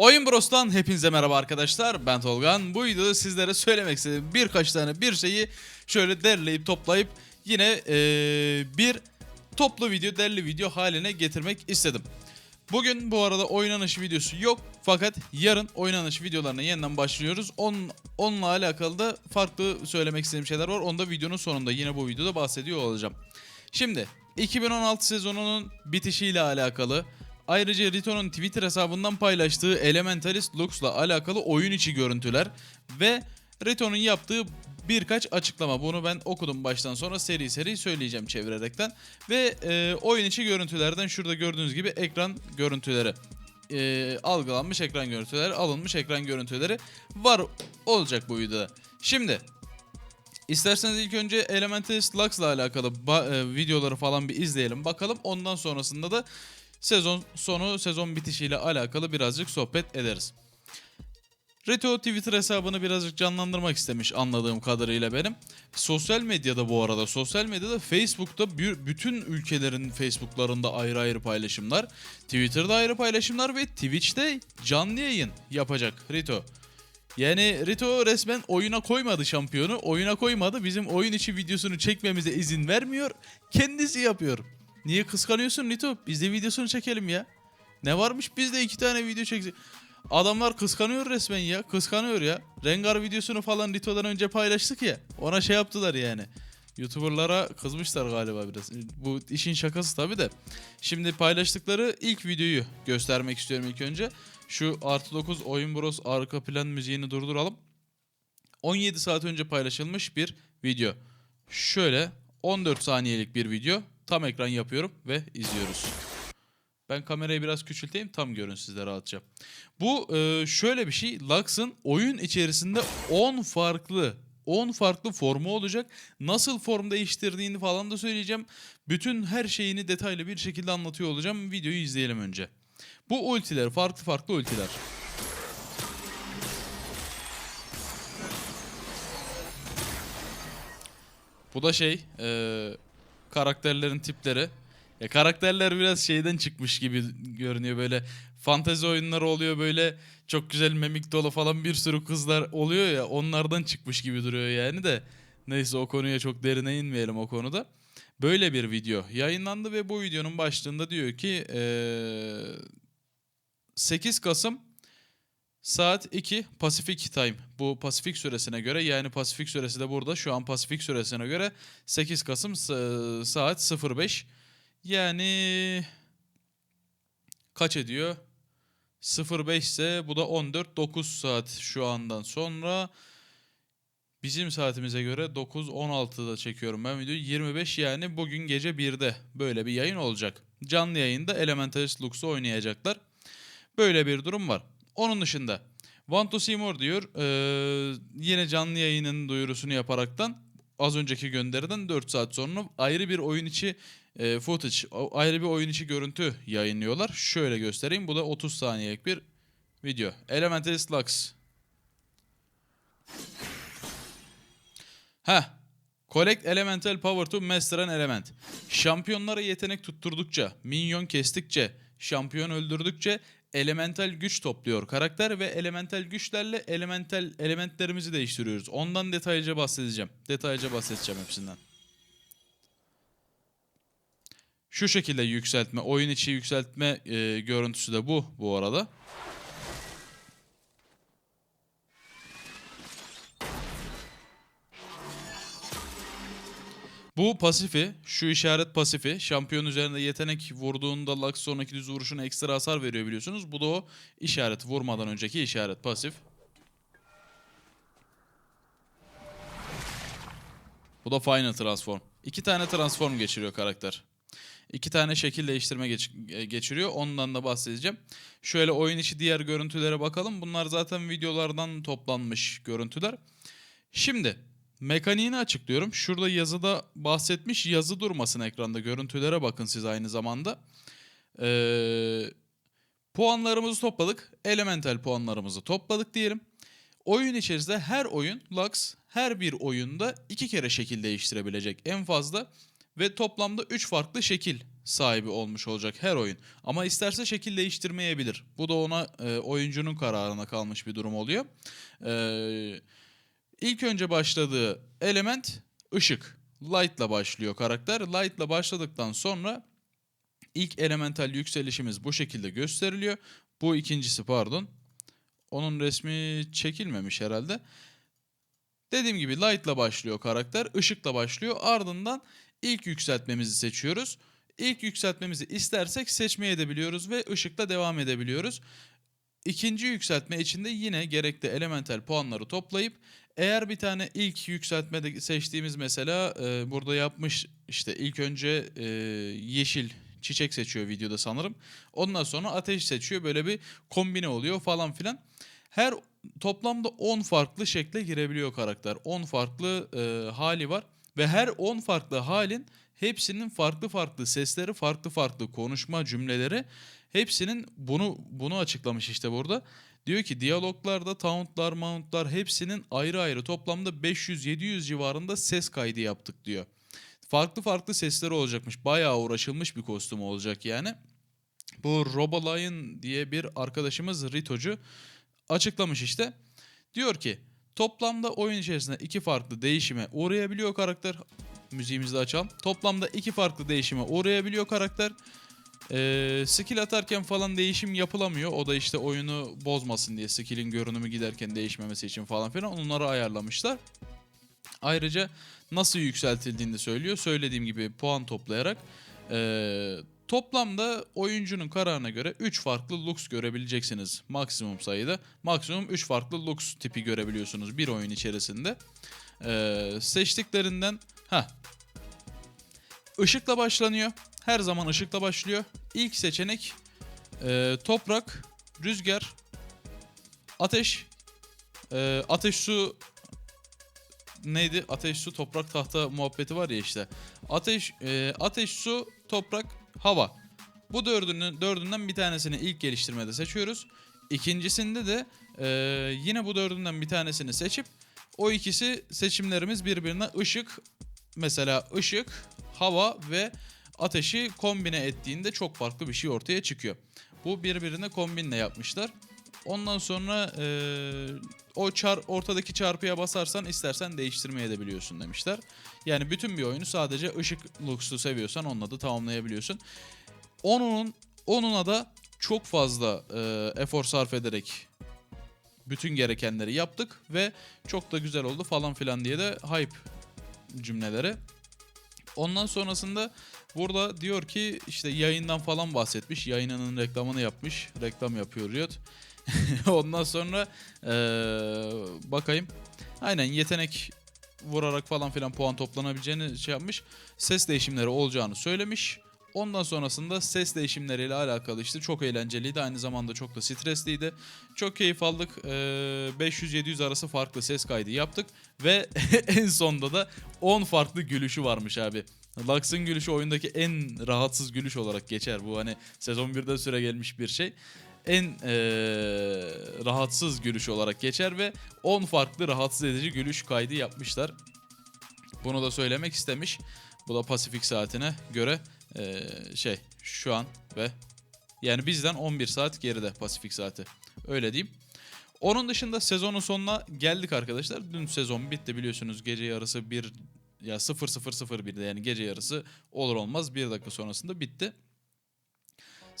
Oyun Bros'tan hepinize merhaba arkadaşlar. Ben Tolgan. Bu videoda sizlere söylemek istediğim birkaç tane bir şeyi şöyle derleyip toplayıp yine eee, bir toplu video, derli video haline getirmek istedim. Bugün bu arada oynanış videosu yok. Fakat yarın oynanış videolarına yeniden başlıyoruz. On, onunla alakalı da farklı söylemek istediğim şeyler var. Onu da videonun sonunda yine bu videoda bahsediyor olacağım. Şimdi 2016 sezonunun bitişiyle alakalı ayrıca Rito'nun Twitter hesabından paylaştığı Elementalist Lux'la alakalı oyun içi görüntüler ve Rito'nun yaptığı birkaç açıklama. Bunu ben okudum baştan sonra seri seri söyleyeceğim çevirerekten. Ve e, oyun içi görüntülerden şurada gördüğünüz gibi ekran görüntüleri. e, algılanmış ekran görüntüleri, alınmış ekran görüntüleri var olacak bu videoda. Şimdi İsterseniz ilk önce Elementalist Lux'la alakalı e, videoları falan bir izleyelim bakalım. Ondan sonrasında da sezon sonu, sezon bitişiyle alakalı birazcık sohbet ederiz. Reto Twitter hesabını birazcık canlandırmak istemiş anladığım kadarıyla benim. Sosyal medyada bu arada, sosyal medyada Facebook'ta bütün ülkelerin Facebook'larında ayrı ayrı paylaşımlar, Twitter'da ayrı paylaşımlar ve Twitch'te canlı yayın yapacak Rito. Yani Rito resmen oyuna koymadı şampiyonu. Oyuna koymadı. Bizim oyun içi videosunu çekmemize izin vermiyor. Kendisi yapıyor. Niye kıskanıyorsun Rito? Biz de videosunu çekelim ya. Ne varmış biz de iki tane video çeksek. Adamlar kıskanıyor resmen ya. Kıskanıyor ya. Rengar videosunu falan Rito'dan önce paylaştık ya. Ona şey yaptılar yani. YouTuber'lara kızmışlar galiba biraz. Bu işin şakası tabi de. Şimdi paylaştıkları ilk videoyu göstermek istiyorum ilk önce. Şu artı 9 Oyun Bros arka plan müziğini durduralım. 17 saat önce paylaşılmış bir video. Şöyle 14 saniyelik bir video. Tam ekran yapıyorum ve izliyoruz. Ben kamerayı biraz küçülteyim tam görün siz de rahatça. Bu e, şöyle bir şey. Lux'ın oyun içerisinde 10 farklı 10 farklı formu olacak. Nasıl form değiştirdiğini falan da söyleyeceğim. Bütün her şeyini detaylı bir şekilde anlatıyor olacağım. Videoyu izleyelim önce. Bu ultiler farklı farklı ultiler. Bu da şey e, karakterlerin tipleri. Ya karakterler biraz şeyden çıkmış gibi görünüyor böyle fantezi oyunları oluyor böyle çok güzel memik dolu falan bir sürü kızlar oluyor ya onlardan çıkmış gibi duruyor yani de. Neyse o konuya çok derine inmeyelim o konuda. Böyle bir video yayınlandı ve bu videonun başlığında diyor ki eee 8 Kasım saat 2 Pacific Time. Bu Pasifik süresine göre yani Pasifik süresi de burada. Şu an Pasifik süresine göre 8 Kasım sa- saat 05. Yani kaç ediyor? 05 ise bu da 14 9 saat şu andan sonra bizim saatimize göre 9-16'da çekiyorum ben videoyu. 25 yani bugün gece 1'de böyle bir yayın olacak. Canlı yayında Elementalist Lux'u oynayacaklar. Böyle bir durum var. Onun dışında Want to see more diyor. Ee, yine canlı yayının duyurusunu yaparaktan az önceki gönderiden 4 saat sonra ayrı bir oyun içi e, footage, ayrı bir oyun içi görüntü yayınlıyorlar. Şöyle göstereyim. Bu da 30 saniyelik bir video. Elementalist Lux. Heh. Collect Elemental Power to Master an Element. Şampiyonlara yetenek tutturdukça, minyon kestikçe, şampiyon öldürdükçe elemental güç topluyor karakter ve elemental güçlerle elemental elementlerimizi değiştiriyoruz. Ondan detaylıca bahsedeceğim. Detaylıca bahsedeceğim hepsinden. Şu şekilde yükseltme, oyun içi yükseltme e, görüntüsü de bu bu arada. Bu pasifi, şu işaret pasifi, şampiyon üzerinde yetenek vurduğunda Lux sonraki düz vuruşuna ekstra hasar veriyor biliyorsunuz. Bu da o işaret, vurmadan önceki işaret pasif. Bu da Final Transform. İki tane transform geçiriyor karakter. İki tane şekil değiştirme geç- e, geçiriyor. Ondan da bahsedeceğim. Şöyle oyun içi diğer görüntülere bakalım. Bunlar zaten videolardan toplanmış görüntüler. Şimdi mekaniğini açıklıyorum. Şurada yazıda bahsetmiş. Yazı durmasın ekranda. Görüntülere bakın siz aynı zamanda. Ee, puanlarımızı topladık. Elemental puanlarımızı topladık diyelim. Oyun içerisinde her oyun Lux her bir oyunda iki kere şekil değiştirebilecek en fazla ve toplamda 3 farklı şekil sahibi olmuş olacak her oyun. Ama isterse şekil değiştirmeyebilir. Bu da ona e, oyuncunun kararına kalmış bir durum oluyor. Ee, ilk önce başladığı element ışık. Light'la başlıyor karakter. Light'la başladıktan sonra ilk elemental yükselişimiz bu şekilde gösteriliyor. Bu ikincisi pardon. Onun resmi çekilmemiş herhalde. Dediğim gibi light'la başlıyor karakter, ışıkla başlıyor. Ardından ilk yükseltmemizi seçiyoruz. İlk yükseltmemizi istersek seçmeye edebiliyoruz ve ışıkla devam edebiliyoruz. İkinci yükseltme içinde yine gerekli elemental puanları toplayıp eğer bir tane ilk yükseltmede seçtiğimiz mesela e, burada yapmış işte ilk önce e, yeşil çiçek seçiyor videoda sanırım. Ondan sonra ateş seçiyor böyle bir kombine oluyor falan filan. Her toplamda 10 farklı şekle girebiliyor karakter. 10 farklı e, hali var ve her 10 farklı halin hepsinin farklı farklı sesleri, farklı farklı konuşma cümleleri hepsinin bunu bunu açıklamış işte burada. Diyor ki diyaloglarda tauntlar, mountlar hepsinin ayrı ayrı toplamda 500-700 civarında ses kaydı yaptık diyor. Farklı farklı sesleri olacakmış. Bayağı uğraşılmış bir kostüm olacak yani. Bu Robolion diye bir arkadaşımız Ritocu açıklamış işte. Diyor ki toplamda oyun içerisinde iki farklı değişime uğrayabiliyor karakter. Müziğimizi de açalım. Toplamda iki farklı değişime uğrayabiliyor karakter. Ee, skill atarken falan değişim yapılamıyor. O da işte oyunu bozmasın diye skill'in görünümü giderken değişmemesi için falan filan onları ayarlamışlar. Ayrıca nasıl yükseltildiğini söylüyor. Söylediğim gibi puan toplayarak. Ee, toplamda oyuncunun kararına göre 3 farklı looks görebileceksiniz maksimum sayıda. Maksimum 3 farklı looks tipi görebiliyorsunuz bir oyun içerisinde. Ee, seçtiklerinden ha ışıkla başlanıyor. Her zaman ışıkla başlıyor. İlk seçenek e, toprak, rüzgar, ateş, e, ateş su neydi? Ateş, su, toprak, tahta muhabbeti var ya işte. Ateş, e, ateş, su, toprak, hava. Bu dördünün, dördünden bir tanesini ilk geliştirmede seçiyoruz. İkincisinde de e, yine bu dördünden bir tanesini seçip o ikisi seçimlerimiz birbirine ışık, mesela ışık, hava ve ateşi kombine ettiğinde çok farklı bir şey ortaya çıkıyor. Bu birbirine kombinle yapmışlar. Ondan sonra e, o çar ortadaki çarpıya basarsan istersen değiştirmeye edebiliyorsun demişler. Yani bütün bir oyunu sadece ışık lux'u seviyorsan onunla da tamamlayabiliyorsun. Onun onuna da çok fazla e, efor sarf ederek bütün gerekenleri yaptık ve çok da güzel oldu falan filan diye de hype cümleleri. Ondan sonrasında burada diyor ki işte yayından falan bahsetmiş. Yayınının reklamını yapmış. Reklam yapıyor Riot. Ondan sonra eee, bakayım. Aynen yetenek vurarak falan filan puan toplanabileceğini şey yapmış. Ses değişimleri olacağını söylemiş. Ondan sonrasında ses değişimleriyle alakalı işte çok eğlenceliydi. Aynı zamanda çok da stresliydi. Çok keyif aldık. Ee, 500-700 arası farklı ses kaydı yaptık. Ve en sonda da 10 farklı gülüşü varmış abi. Lux'ın gülüşü oyundaki en rahatsız gülüş olarak geçer. Bu hani sezon 1'de süre gelmiş bir şey. En ee, rahatsız gülüş olarak geçer ve 10 farklı rahatsız edici gülüş kaydı yapmışlar. Bunu da söylemek istemiş. Bu da Pasifik saatine göre ee, şey şu an ve yani bizden 11 saat geride Pasifik saati. Öyle diyeyim. Onun dışında sezonun sonuna geldik arkadaşlar. Dün sezon bitti biliyorsunuz gece yarısı bir ya 0001'de yani gece yarısı olur olmaz bir dakika sonrasında bitti.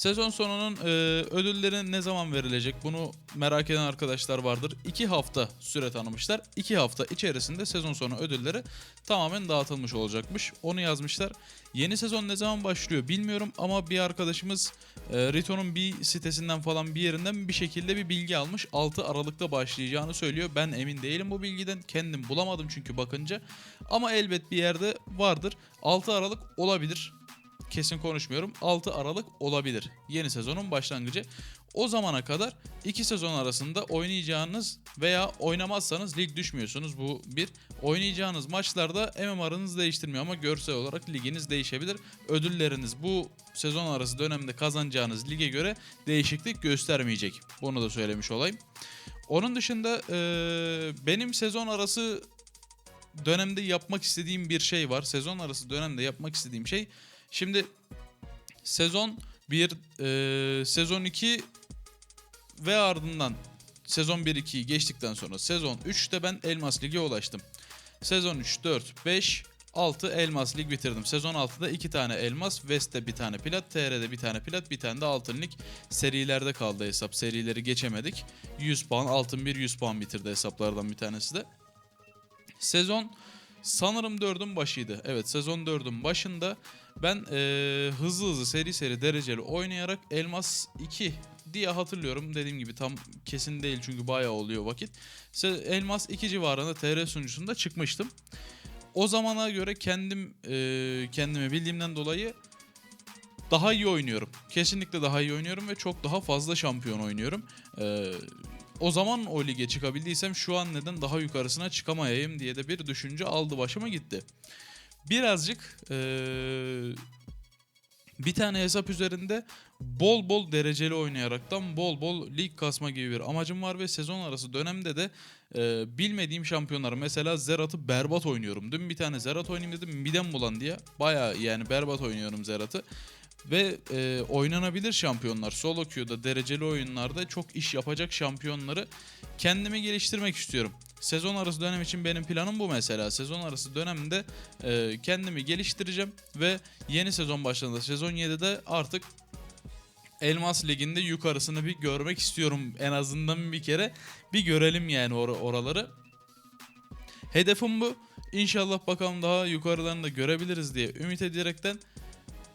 Sezon sonunun e, ödülleri ne zaman verilecek bunu merak eden arkadaşlar vardır. 2 hafta süre tanımışlar. 2 hafta içerisinde sezon sonu ödülleri tamamen dağıtılmış olacakmış. Onu yazmışlar. Yeni sezon ne zaman başlıyor bilmiyorum ama bir arkadaşımız e, Rito'nun bir sitesinden falan bir yerinden bir şekilde bir bilgi almış. 6 Aralık'ta başlayacağını söylüyor. Ben emin değilim bu bilgiden. Kendim bulamadım çünkü bakınca. Ama elbet bir yerde vardır. 6 Aralık olabilir kesin konuşmuyorum. 6 Aralık olabilir. Yeni sezonun başlangıcı. O zamana kadar iki sezon arasında oynayacağınız veya oynamazsanız lig düşmüyorsunuz. Bu bir. Oynayacağınız maçlarda MMR'ınız değiştirmiyor ama görsel olarak liginiz değişebilir. Ödülleriniz bu sezon arası dönemde kazanacağınız lige göre değişiklik göstermeyecek. Bunu da söylemiş olayım. Onun dışında benim sezon arası dönemde yapmak istediğim bir şey var. Sezon arası dönemde yapmak istediğim şey Şimdi Sezon 1, e, sezon 2 ve ardından sezon 1-2'yi geçtikten sonra sezon 3'te ben Elmas Lig'e ulaştım. Sezon 3, 4, 5, 6 Elmas Lig bitirdim. Sezon 6'da 2 tane Elmas, West'te bir tane Plat, TR'de bir tane Plat, bir tane de Altın Lig. Serilerde kaldı hesap. Serileri geçemedik. 100 puan, Altın 1 100 puan bitirdi hesaplardan bir tanesi de. Sezon sanırım 4'ün başıydı. Evet sezon 4'ün başında ben eee, hızlı hızlı seri seri dereceli oynayarak Elmas 2 diye hatırlıyorum. Dediğim gibi tam kesin değil çünkü bayağı oluyor vakit. Elmas 2 civarında TR sunucusunda çıkmıştım. O zamana göre kendim eee kendimi bildiğimden dolayı daha iyi oynuyorum. Kesinlikle daha iyi oynuyorum ve çok daha fazla şampiyon oynuyorum. Eee, o zaman o lige çıkabildiysem şu an neden daha yukarısına çıkamayayım diye de bir düşünce aldı başıma gitti. Birazcık eee, bir tane hesap üzerinde bol bol dereceli oynayaraktan bol bol lig kasma gibi bir amacım var ve sezon arası dönemde de e, bilmediğim şampiyonlar mesela Zerat'ı berbat oynuyorum. Dün bir tane Zerat oynayayım dedim midem bulan diye baya yani berbat oynuyorum Zerat'ı. Ve e, oynanabilir şampiyonlar solo queue'da dereceli oyunlarda çok iş yapacak şampiyonları kendimi geliştirmek istiyorum. Sezon arası dönem için benim planım bu mesela. Sezon arası dönemde e, kendimi geliştireceğim ve yeni sezon başladığında sezon 7'de artık Elmas Ligi'nde yukarısını bir görmek istiyorum. En azından bir kere bir görelim yani or- oraları. Hedefim bu. İnşallah bakalım daha yukarılarını da görebiliriz diye ümit ederekten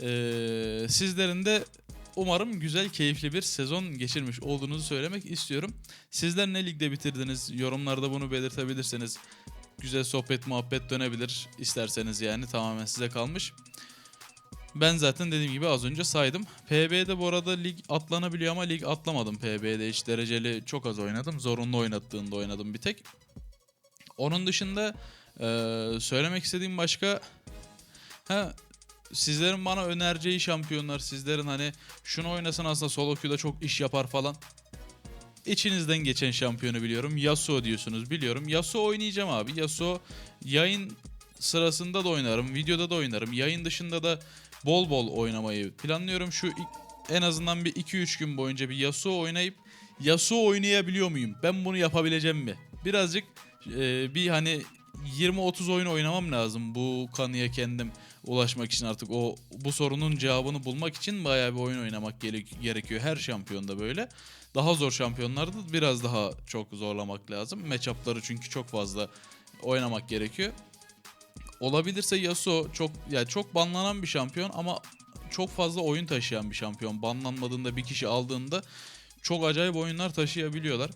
eee, sizlerin de umarım güzel, keyifli bir sezon geçirmiş olduğunuzu söylemek istiyorum. Sizler ne ligde bitirdiniz? Yorumlarda bunu belirtebilirseniz güzel sohbet, muhabbet dönebilir isterseniz yani tamamen size kalmış. Ben zaten dediğim gibi az önce saydım. PB'de bu arada lig atlanabiliyor ama lig atlamadım PB'de hiç dereceli çok az oynadım. Zorunlu oynattığında oynadım bir tek. Onun dışında eee, söylemek istediğim başka ha sizlerin bana önereceği şampiyonlar sizlerin hani şunu oynasın aslında solo queue'da çok iş yapar falan. İçinizden geçen şampiyonu biliyorum. Yasuo diyorsunuz biliyorum. Yasuo oynayacağım abi. Yasuo yayın sırasında da oynarım. Videoda da oynarım. Yayın dışında da bol bol oynamayı planlıyorum. Şu en azından bir 2-3 gün boyunca bir Yasuo oynayıp Yasuo oynayabiliyor muyum? Ben bunu yapabileceğim mi? Birazcık e, bir hani 20-30 oyun oynamam lazım bu kanıya kendim ulaşmak için artık o bu sorunun cevabını bulmak için bayağı bir oyun oynamak gere- gerekiyor her şampiyonda böyle. Daha zor şampiyonlarda biraz daha çok zorlamak lazım. Matchup'ları çünkü çok fazla oynamak gerekiyor. Olabilirse Yasuo çok ya çok banlanan bir şampiyon ama çok fazla oyun taşıyan bir şampiyon. Banlanmadığında bir kişi aldığında çok acayip oyunlar taşıyabiliyorlar.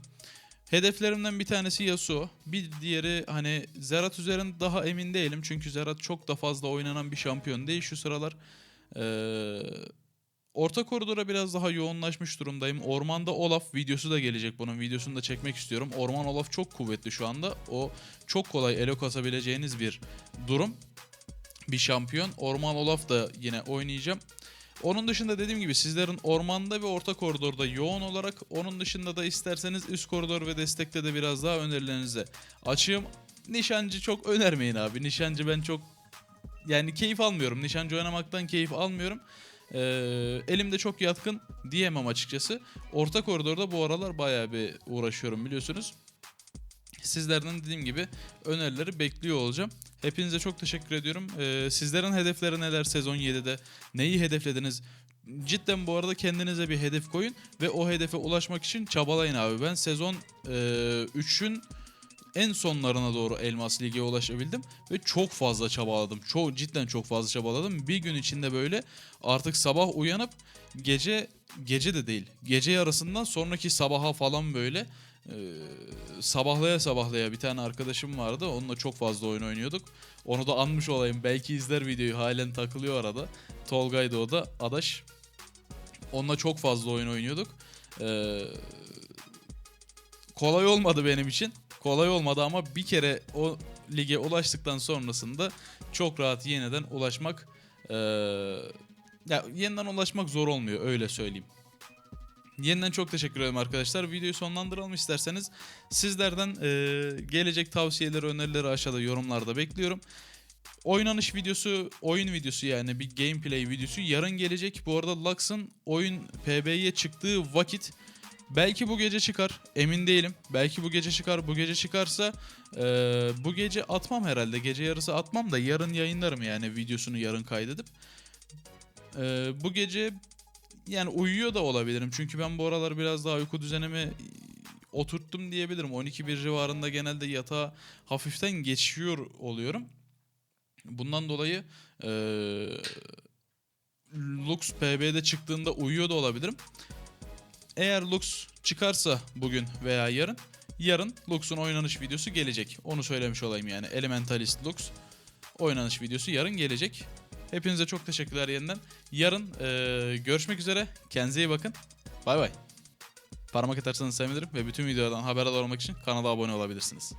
Hedeflerimden bir tanesi Yasuo. Bir diğeri hani Zerat üzerinde daha emin değilim. Çünkü Zerat çok da fazla oynanan bir şampiyon değil şu sıralar. Ee, orta koridora biraz daha yoğunlaşmış durumdayım. Ormanda Olaf videosu da gelecek. Bunun videosunu da çekmek istiyorum. Orman Olaf çok kuvvetli şu anda. O çok kolay elo kasabileceğiniz bir durum. Bir şampiyon. Orman Olaf da yine oynayacağım. Onun dışında dediğim gibi sizlerin ormanda ve orta koridorda yoğun olarak onun dışında da isterseniz üst koridor ve destekte de biraz daha önerilerinize açığım. Nişancı çok önermeyin abi. Nişancı ben çok yani keyif almıyorum. Nişancı oynamaktan keyif almıyorum. Ee, elimde çok yatkın diyemem açıkçası. Orta koridorda bu aralar bayağı bir uğraşıyorum biliyorsunuz. Sizlerden dediğim gibi önerileri bekliyor olacağım. Hepinize çok teşekkür ediyorum. Ee, sizlerin hedefleri neler sezon 7'de? Neyi hedeflediniz? Cidden bu arada kendinize bir hedef koyun ve o hedefe ulaşmak için çabalayın abi. Ben sezon 3'ün en sonlarına doğru Elmas Ligi'ye ulaşabildim ve çok fazla çabaladım. Çok cidden çok fazla çabaladım. Bir gün içinde böyle artık sabah uyanıp gece gece de değil. Gece yarısından sonraki sabaha falan böyle e, sabahlaya sabahlaya bir tane arkadaşım vardı. Onunla çok fazla oyun oynuyorduk. Onu da anmış olayım. Belki izler videoyu. Halen takılıyor arada. Tolga'ydı o da. Adaş. Onunla çok fazla oyun oynuyorduk. Ee, kolay olmadı benim için. Kolay olmadı ama bir kere o lige ulaştıktan sonrasında çok rahat yeniden ulaşmak ee, ya yeniden ulaşmak zor olmuyor öyle söyleyeyim. Yeniden çok teşekkür ederim arkadaşlar. Videoyu sonlandıralım isterseniz. Sizlerden ee, gelecek tavsiyeleri, önerileri aşağıda yorumlarda bekliyorum. oynanış videosu, oyun videosu yani bir gameplay videosu yarın gelecek. Bu arada Lux'ın oyun PB'ye çıktığı vakit belki bu gece çıkar. Emin değilim. Belki bu gece çıkar. Bu gece çıkarsa eee, bu gece atmam herhalde. Gece yarısı atmam da yarın yayınlarım yani videosunu yarın kaydedip. Eee, bu gece yani uyuyor da olabilirim. Çünkü ben bu aralar biraz daha uyku düzenimi oturttum diyebilirim. 12-1 civarında genelde yatağa hafiften geçiyor oluyorum. Bundan dolayı eee Lux PB'de çıktığında uyuyor da olabilirim. Eğer Lux çıkarsa bugün veya yarın, yarın Lux'un oynanış videosu gelecek. Onu söylemiş olayım yani. Elementalist Lux oynanış videosu yarın gelecek. Hepinize çok teşekkürler yeniden. Yarın eee, görüşmek üzere. Kendinize iyi bakın. Bay bay. Parmak atarsanız sevinirim ve bütün videolardan haberdar olmak için kanala abone olabilirsiniz.